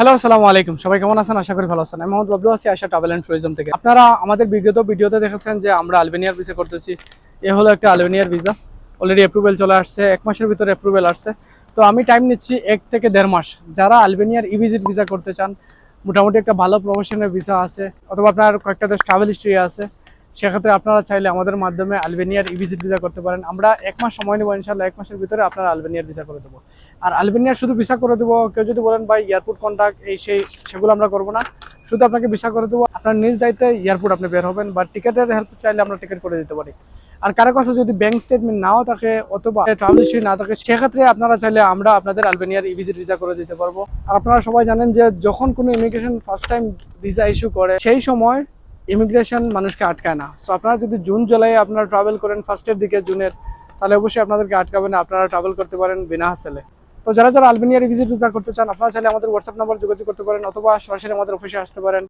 Hello আসসালামু আলাইকুম। সবাই কেমন আছেন? আশা করি ভালো আছেন। আমি মোহাম্মদ বাবলু আছি আশা ট্রাভেল অ্যান্ড ট্যুরিজম থেকে। আপনারা আমাদের বিগত ভিডিওতে দেখেছেন যে আমরা আলবেনিয়ার ভিসা করতেছি। এ হলো একটা আলবেনিয়ার ভিসা অলরেডি অ্যাপ্রুভেল চলে আসছে, এক মাসের ভিতরে অ্যাপ্রুভেল আসছে। তো আমি টাইম নিচ্ছি এক থেকে দেড় মাস। যারা আলবেনিয়ার ই ভিজিট ভিসা করতে চান, মোটামুটি একটা ভালো প্রফেশনের ভিসা আছে, অথবা আপনার কয়েকটা দেশ ট্রাভেল হিস্ট্রি আছে সেক্ষেত্রে আপনারা চাইলে আমাদের মাধ্যমে আলবেনিয়ার ই ভিজিট ভিসা করতে পারেন। আমরা এক মাস সময় নেব ইনশাল্লাহ এক মাসের ভিতরে আপনারা আলবেনিয়ার ভিসা করে দেবো। আর আলবেনিয়ার শুধু ভিসা করে দেবো, কেউ যদি বলেন, ভাই এয়ারপোর্ট কন্ট্যাক্ট এই সেই, সেগুলো আমরা করব না। শুধু আপনাকে ভিসা করে দেবো। আপনার নিজ দায়িত্বে এয়ারপোর্ট আপনি বের হবেন, বা টিকেটের হেল্প চাইলে আমরা টিকিট করে দিতে পারি। আর কারও কাছে যদি ব্যাংক স্টেটমেন্ট নাও থাকে, অথবা ট্রাভেল হিস্ট্রি না থাকে, সেক্ষেত্রে আপনারা চাইলে আমরা আপনাদের আলবেনিয়ার ই ভিজিট ভিসা করে দিতে পারব। আর আপনারা সবাই জানেন যে যখন কোনো immigration first time visa issue করে, সেই সময় ইমিগ্রেশন মানুষকে আটকায় না। সো আপনারা যদি জুন, জুলাই আপনারা ট্রাভেল করেন ফার্স্টের দিকে জুনের, তাহলে অবশ্যই আপনাদেরকে আটকাবে না আপনারা ট্রাভেল করতে পারেন বিনা হাসেলে তো যারা যারা আলবেনিয়ার ভিজিট করতে চান, আপনারা চাইলে আমাদের হোয়াটসঅ্যাপ নাম্বার যোগাযোগ করতে পারেন, অথবা সরাসরি আমাদের অফিসে আসতে পারেন।